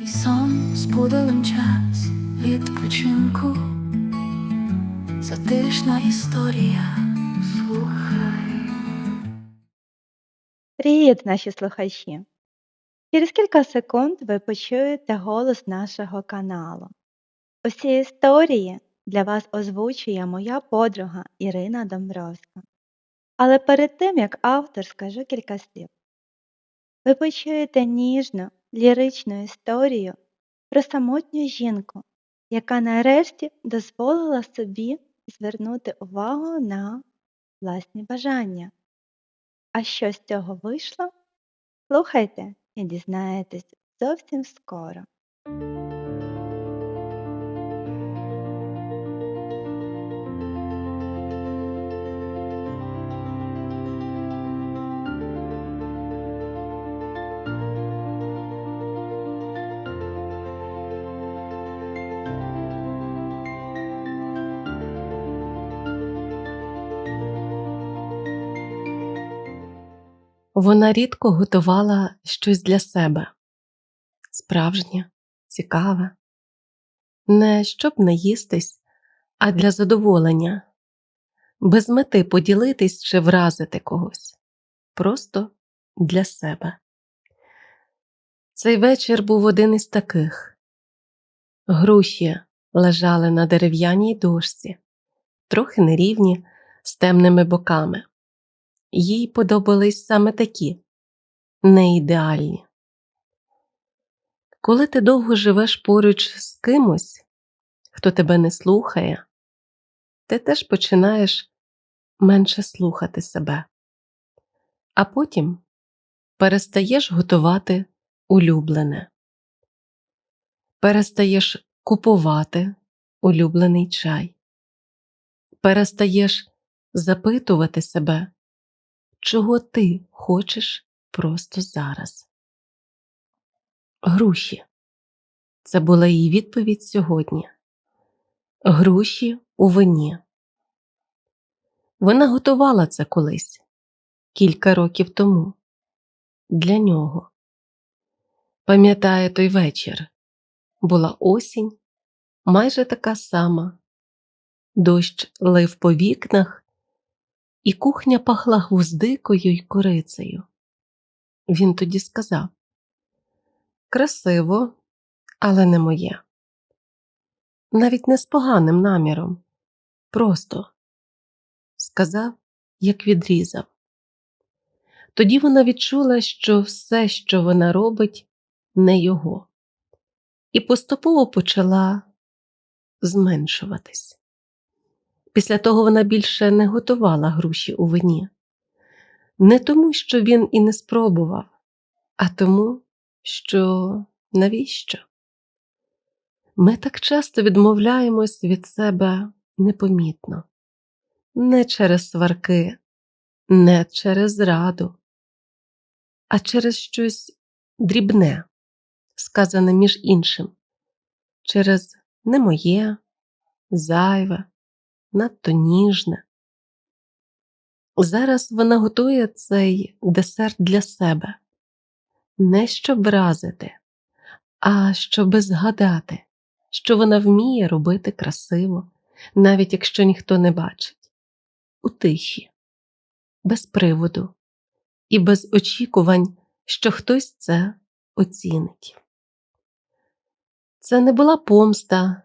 Твій сон збудилим час відпочинку, затишна історія. Слухай. Привіт, наші слухачі! Через кілька секунд ви почуєте голос нашого каналу. Усі історії для вас озвучує моя подруга Ірина Домбровська. Але перед тим, як автор, скажу кілька слів. Ви почуєте ніжну, ліричну історію про самотню жінку, яка нарешті дозволила собі звернути увагу на власні бажання. А що з цього вийшло? Слухайте і дізнаєтесь зовсім скоро. Вона рідко готувала щось для себе справжнє, цікаве, не щоб наїстись, а для задоволення, без мети поділитись чи вразити когось, просто для себе. Цей вечір був один із таких. Груші лежали на дерев'яній дошці, трохи нерівні, з темними боками. Їй подобались саме такі, не ідеальні. Коли ти довго живеш поруч з кимось, хто тебе не слухає, ти теж починаєш менше слухати себе, а потім перестаєш готувати улюблене, перестаєш купувати улюблений чай, перестаєш запитувати себе чого ти хочеш просто зараз. Груші. Це була її відповідь сьогодні. Груші у вині. Вона готувала це колись, кілька років тому. Для нього. Пам'ятає той вечір. Була осінь, майже така сама. Дощ лив по вікнах, і кухня пахла гвоздикою й корицею. Він тоді сказав Красиво, але не моє. Навіть не з поганим наміром. Просто сказав, як відрізав. Тоді вона відчула, що все, що вона робить, не його, і поступово почала зменшуватись. Після того вона більше не готувала груші у вині. Не тому, що він і не спробував, а тому, що навіщо? Ми так часто відмовляємось від себе непомітно, не через сварки, не через зраду, а через щось дрібне, сказане між іншим, через не моє, зайве надто ніжне. Зараз вона готує цей десерт для себе, не щоб вразити, а щоб згадати, що вона вміє робити красиво, навіть якщо ніхто не бачить, у тиші, без приводу і без очікувань, що хтось це оцінить. Це не була помста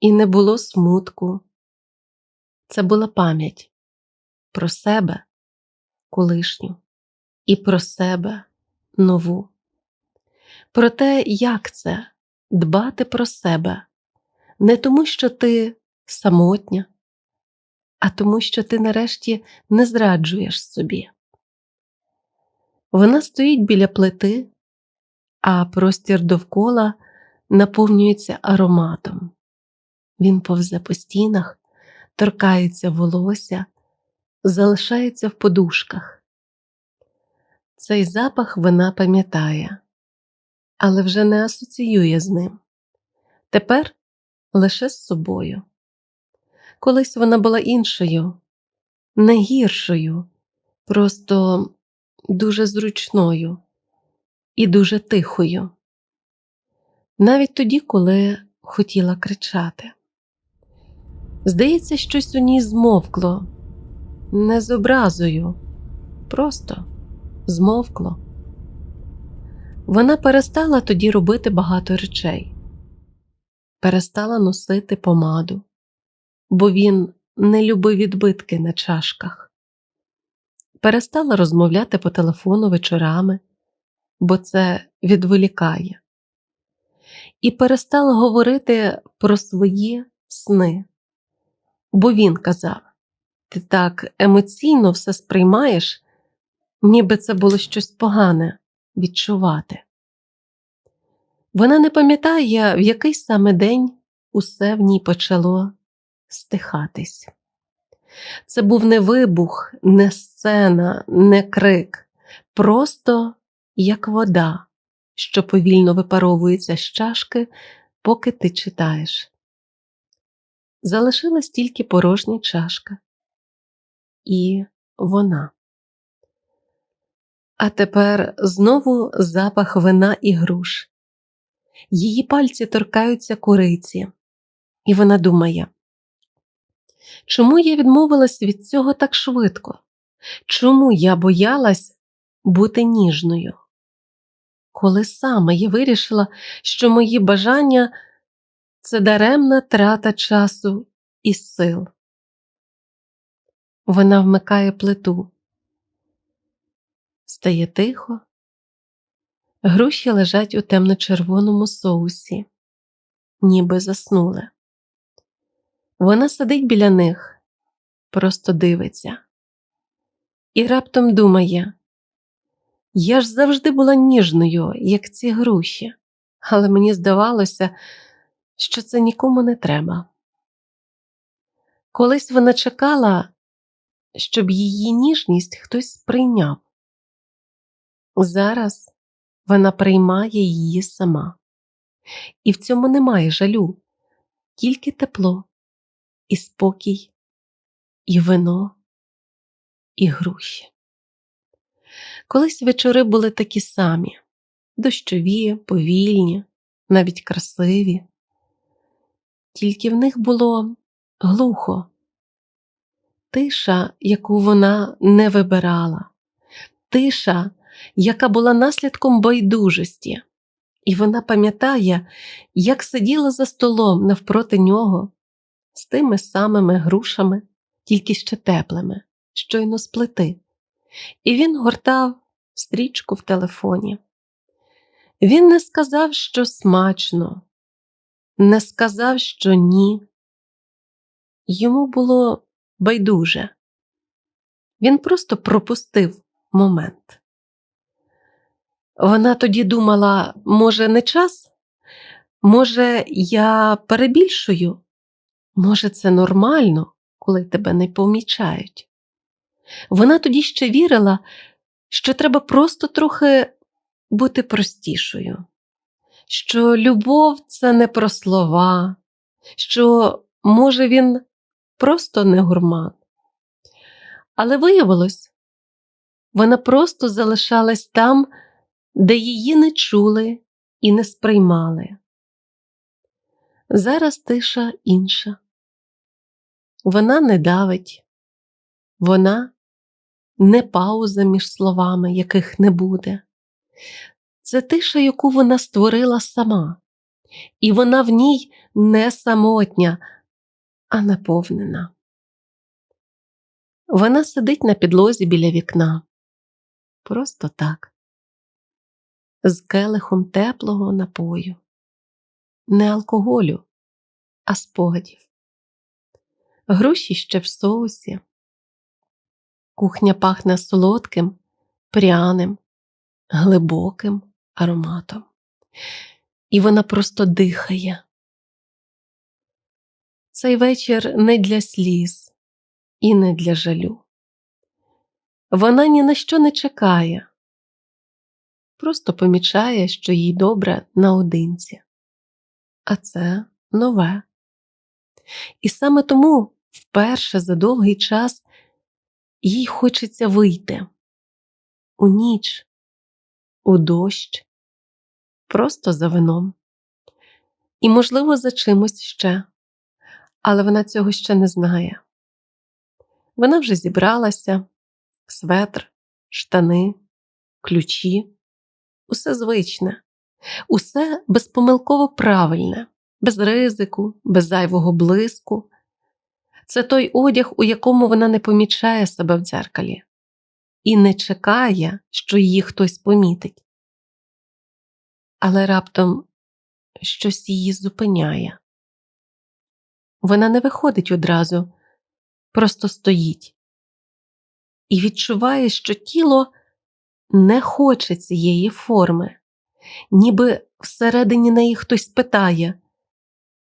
і не було смутку це була пам'ять про себе колишню і про себе нову, про те, як це дбати про себе, не тому, що ти самотня, а тому, що ти нарешті не зраджуєш собі. Вона стоїть біля плити, а простір довкола наповнюється ароматом. Він повзе по стінах, торкається волосся, залишається в подушках. Цей запах вона пам'ятає, але вже не асоціює з ним. Тепер лише з собою. Колись вона була іншою, не гіршою, просто дуже зручною і дуже тихою. навіть тоді, коли хотіла кричати. Здається, щось у ній змовкло, не з образою, просто змовкло. Вона перестала тоді робити багато речей, перестала носити помаду, бо він не любив відбитки на чашках, перестала розмовляти по телефону вечорами, бо це відволікає, і перестала говорити про свої сни, бо він казав: ти так емоційно все сприймаєш, ніби це було щось погане відчувати. Вона не пам'ятає, в який саме день усе в ній почало стихатись. Це був не вибух, не сцена, не крик, просто як вода, що повільно випаровується з чашки, поки ти читаєш. Залишилась тільки порожня чашка. І вона. А тепер знову запах вина і груш. Її пальці торкаються кориці, і вона думає, чому я відмовилась від цього так швидко? Чому я боялась бути ніжною? Коли саме я вирішила, що мої бажання це даремна трата часу і сил. Вона вмикає плиту. Стає тихо. Груші лежать у темно-червоному соусі, ніби заснули. Вона сидить біля них, просто дивиться. І раптом думає: я ж завжди була ніжною, як ці груші, але мені здавалося, що це нікому не треба. Колись вона чекала, щоб її ніжність хтось сприйняв. Зараз вона приймає її сама, і в цьому немає жалю, тільки тепло, і спокій, і вино, і груші. Колись вечори були такі самі дощові, повільні, навіть красиві, тільки в них було глухо, тиша, яку вона не вибирала, тиша, яка була наслідком байдужості, і вона пам'ятає, як сиділа за столом навпроти нього з тими самими грушами, тільки ще теплими, щойно з плити, і він гортав стрічку в телефоні. Він не сказав, що смачно, не сказав, що ні. Йому було байдуже. Він просто пропустив момент. Вона тоді думала, може, не час? Може, я перебільшую? Може, це нормально, коли тебе не помічають? Вона тоді ще вірила, що треба просто трохи бути простішою, що любов це не про слова, що, може, він просто не гурман. Але виявилось, вона просто залишалась там, де її не чули і не сприймали. Зараз тиша інша. Вона не давить, вона не пауза між словами, яких не буде. Це тиша, яку вона створила сама, і вона в ній не самотня, а наповнена. Вона сидить на підлозі біля вікна. Просто так, з келихом теплого напою, не алкоголю, а спогадів. Груші ще в соусі. Кухня пахне солодким, пряним, глибоким ароматом. І вона просто дихає. Цей вечір не для сліз і не для жалю. Вона ні на що не чекає, просто помічає, що їй добре наодинці. А це нове. І саме тому вперше за довгий час їй хочеться вийти у ніч, у дощ, просто за вином, І, можливо, за чимось ще, але вона цього ще не знає. Вона вже зібралася, светр, штани, ключі, усе звичне, усе безпомилково правильне, без ризику, без зайвого блиску. Це той одяг, у якому вона не помічає себе в дзеркалі. І не чекає, що її хтось помітить. Але раптом щось її зупиняє. Вона не виходить одразу, просто стоїть і відчуває, що тіло не хоче цієї форми, ніби всередині неї хтось питає: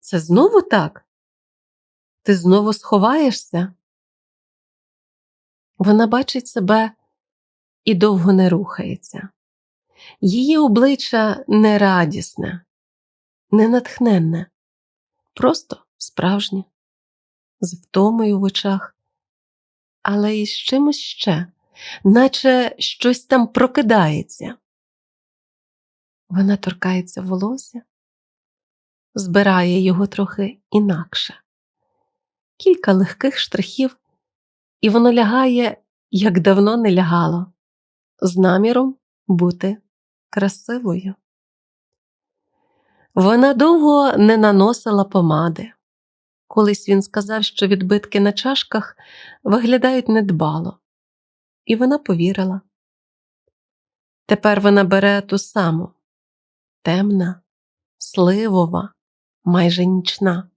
Це знову так? Ти знову сховаєшся? Вона бачить себе і довго не рухається. Її обличчя не радісне, не просто справжнє, з втомою в очах, але й з чимось ще, наче щось там прокидається. Вона торкається волосся, збирає його трохи інакше, кілька легких штрихів, і воно лягає, як давно не лягало, з наміром бути красивою. Вона довго не наносила помади. Колись він сказав, що відбитки на чашках виглядають недбало, і вона повірила. Тепер вона бере ту саму темна, сливова, майже нічна,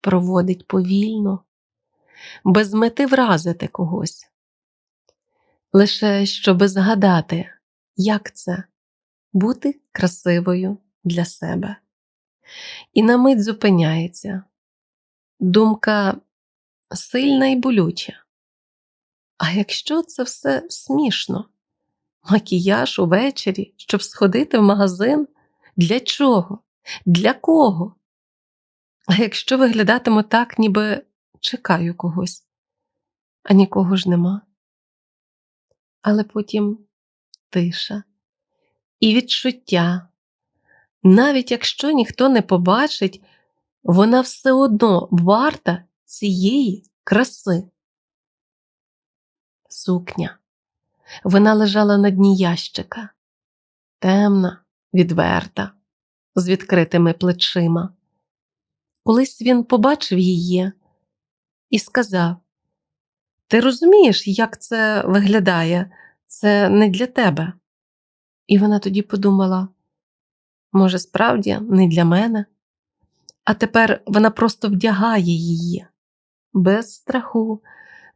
проводить повільно, без мети вразити когось, лише щоби згадати, як це бути красивою для себе. І на мить зупиняється. Думка сильна і болюча. А якщо це все смішно? Макіяж увечері, щоб сходити в магазин? Для чого? Для кого? А якщо виглядатиму так, ніби чекаю когось, а нікого ж нема. Але потім тиша і відчуття. Навіть якщо ніхто не побачить, вона все одно варта цієї краси. Сукня. Вона лежала на дні ящика, темна, відверта, з відкритими плечима. Колись він побачив її і сказав: Ти розумієш, як це виглядає? Це не для тебе. І вона тоді подумала: може, справді, не для мене. А тепер вона просто вдягає її без страху,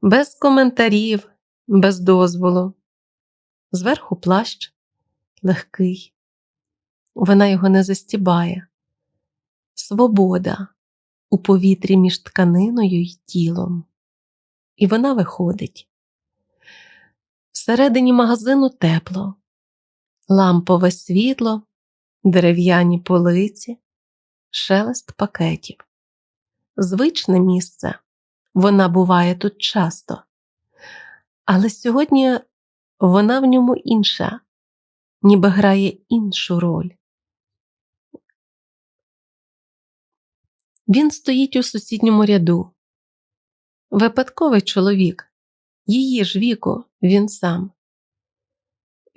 без коментарів, без дозволу. Зверху плащ легкий. Вона його не застібає. Свобода у повітрі між тканиною й тілом. І вона виходить. Всередині магазину тепло, лампове світло, дерев'яні полиці, шелест пакетів. Звичне місце, вона буває тут часто, але сьогодні вона в ньому інша, ніби грає іншу роль. Він стоїть у сусідньому ряду. Випадковий чоловік, її ж віку, він сам.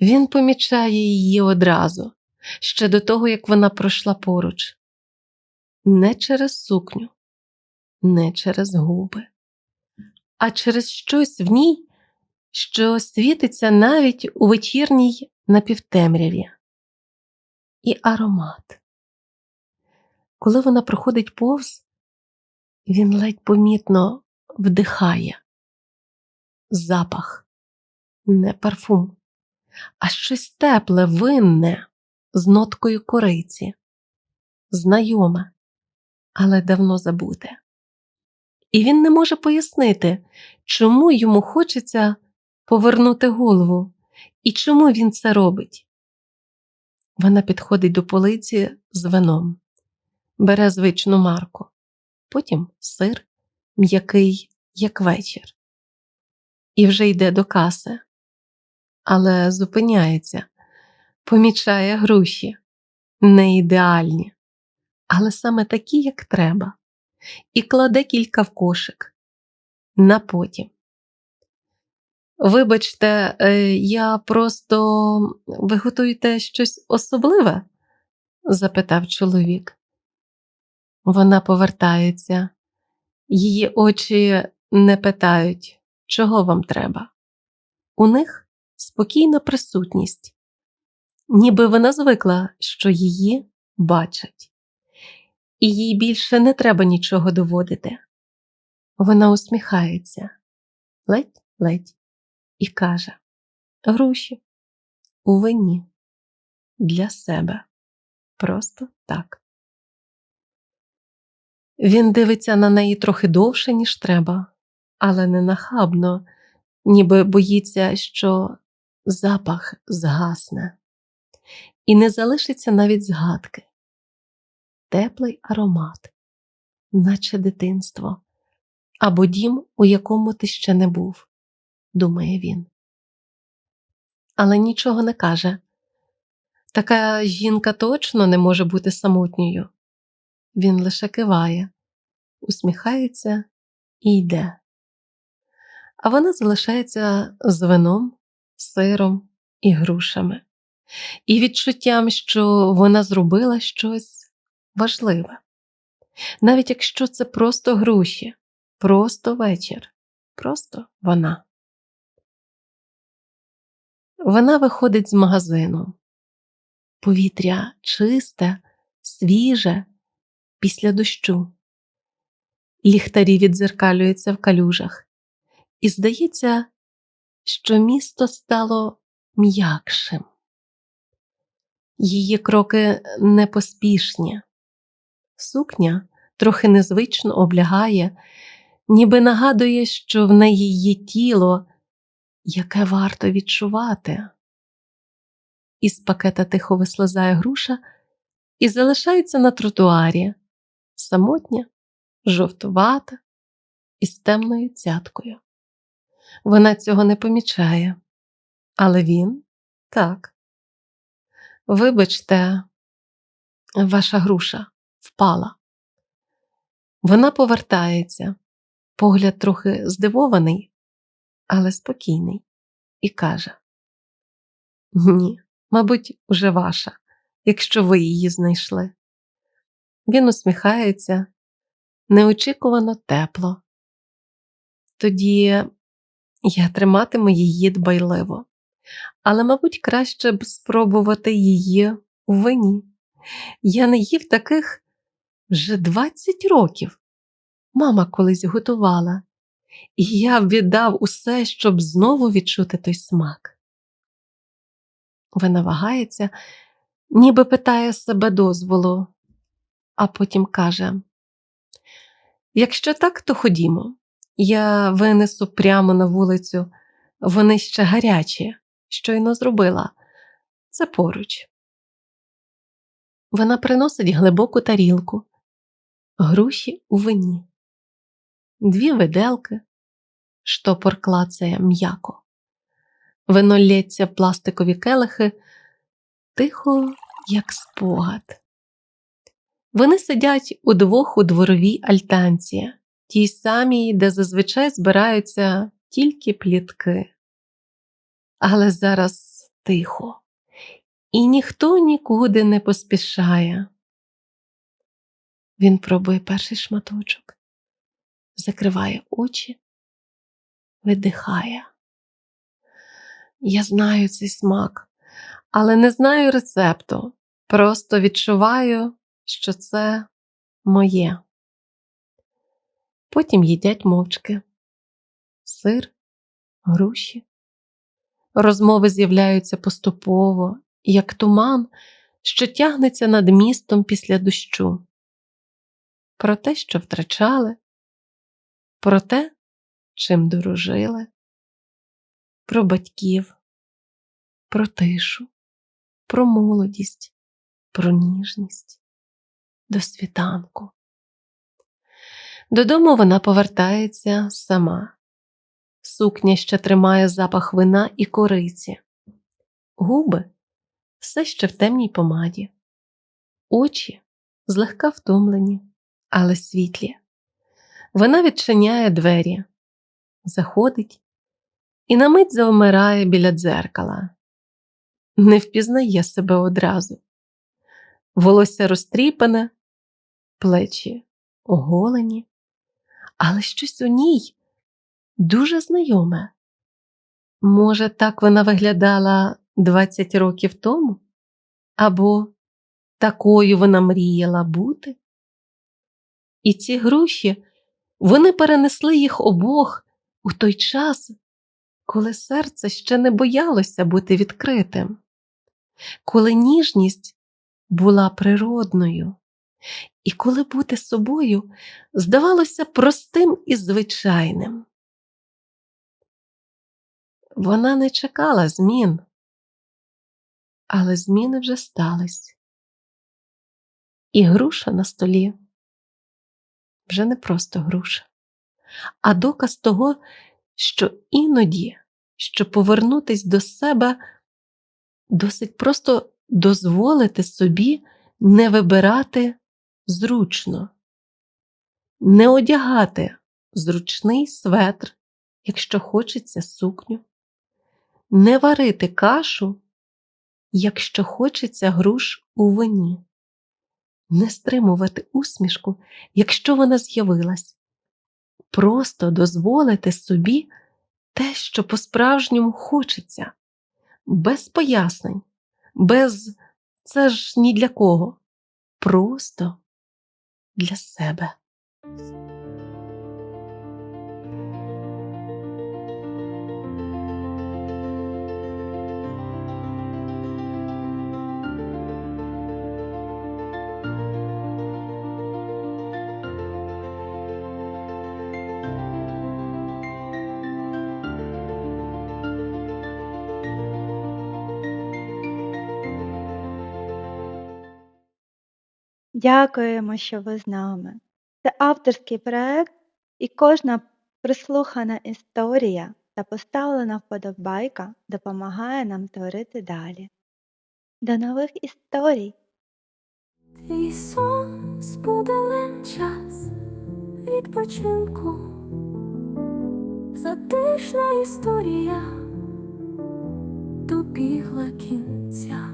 Він помічає її одразу, ще до того, як вона пройшла поруч, не через сукню, не через губи, а через щось в ній, що світиться навіть у вечірній напівтемряві. І аромат. Коли вона проходить повз, він ледь помітно вдихає запах, не парфум, а щось тепле, винне, з ноткою кориці, знайоме, але давно забуте. І він не може пояснити, чому йому хочеться повернути голову і чому він це робить. Вона підходить до полиці з вином, бере звичну марку, потім сир, м'який, як вечір, і вже йде до каси, але зупиняється, помічає груші, не ідеальні, але саме такі, як треба, і кладе кілька в кошик на потім. Вибачте, е, я просто ви готуєте щось особливе? запитав чоловік. Вона повертається, її очі не питають, чого вам треба. У них спокійна присутність, ніби вона звикла, що її бачать, і їй більше не треба нічого доводити. Вона усміхається ледь-ледь і каже: Гроші у вині для себе. Просто так. Він дивиться на неї трохи довше, ніж треба, але не нахабно, ніби боїться, що запах згасне, і не залишиться навіть згадки. Теплий аромат, наче дитинство, або дім, у якому ти ще не був, думає він. Але нічого не каже. Така жінка точно не може бути самотньою. Він лише киває, усміхається і йде. А вона залишається з вином, сиром і грушами, і відчуттям, що вона зробила щось важливе. Навіть якщо це просто груші, просто вечір, просто вона. Вона виходить з магазину. Повітря чисте, свіже, після дощу. Ліхтарі відзеркалюються в калюжах, і здається, що місто стало м'якшим. Її кроки непоспішні. Сукня трохи незвично облягає, ніби нагадує, що в неї є тіло, яке варто відчувати. Із пакета тихо вислизає груша і залишається на тротуарі, самотня, жовтувата і з темною цяткою. Вона цього не помічає, але він так. Вибачте, ваша груша впала. Вона повертається, погляд трохи здивований, але спокійний, і каже: Ні, мабуть, уже ваша, якщо ви її знайшли. Він усміхається неочікувано тепло. Тоді я триматиму її дбайливо, але, мабуть, краще б спробувати її у вині. Я не їв таких вже 20 років. Мама колись готувала, і я віддав усе, щоб знову відчути той смак. Вона вагається, ніби питає себе дозволу, а потім каже: Якщо так, то ходімо. Я винесу прямо на вулицю, вони ще гарячі, щойно зробила. Це поруч. Вона приносить глибоку тарілку, груші у вині, дві виделки, штопор клацає м'яко. Вино лється пластикові келихи, тихо, як спогад. Вони сидять удвох у дворовій альтанці, тій самій, де зазвичай збираються тільки плітки. Але зараз тихо, і ніхто нікуди не поспішає. Він пробує перший шматочок, закриває очі, видихає. Я знаю цей смак, але не знаю рецепту. Просто відчуваю, що це моє. Потім їдять мовчки, сир, груші. Розмови з'являються поступово, як туман, що тягнеться над містом після дощу. Про те, що втрачали, про те, чим дорожили, про батьків, про тишу, про молодість, про ніжність, до світанку. Додому вона повертається сама. Сукня ще тримає запах вина і кориці, губи все ще в темній помаді, очі злегка втомлені, але світлі. Вона відчиняє двері, заходить і на мить завмирає біля дзеркала. Не впізнає себе одразу. Волосся розтріпане, плечі оголені, але щось у ній дуже знайоме. Може, так вона виглядала 20 років тому? Або такою вона мріяла бути? І ці груші вони перенесли їх обох у той час, коли серце ще не боялося бути відкритим, коли ніжність була природною, і коли бути собою здавалося простим і звичайним. Вона не чекала змін, але зміни вже стались. І груша на столі вже не просто груша, а доказ того, що іноді, щоб повернутись до себе, досить просто дозволити собі не вибирати зручно, не одягати зручний светр, якщо хочеться сукню, не варити кашу, якщо хочеться груш у вині, не стримувати усмішку, якщо вона з'явилась, просто дозволити собі те, що по-справжньому хочеться, без пояснень, без це ж ні для кого, просто для Дякуємо, що ви з нами. Це авторський проект, і кожна прислухана історія та поставлена вподобайка допомагає нам творити далі. До нових історій! Твій сон сподален час відпочинку, затишна історія добігла кінця.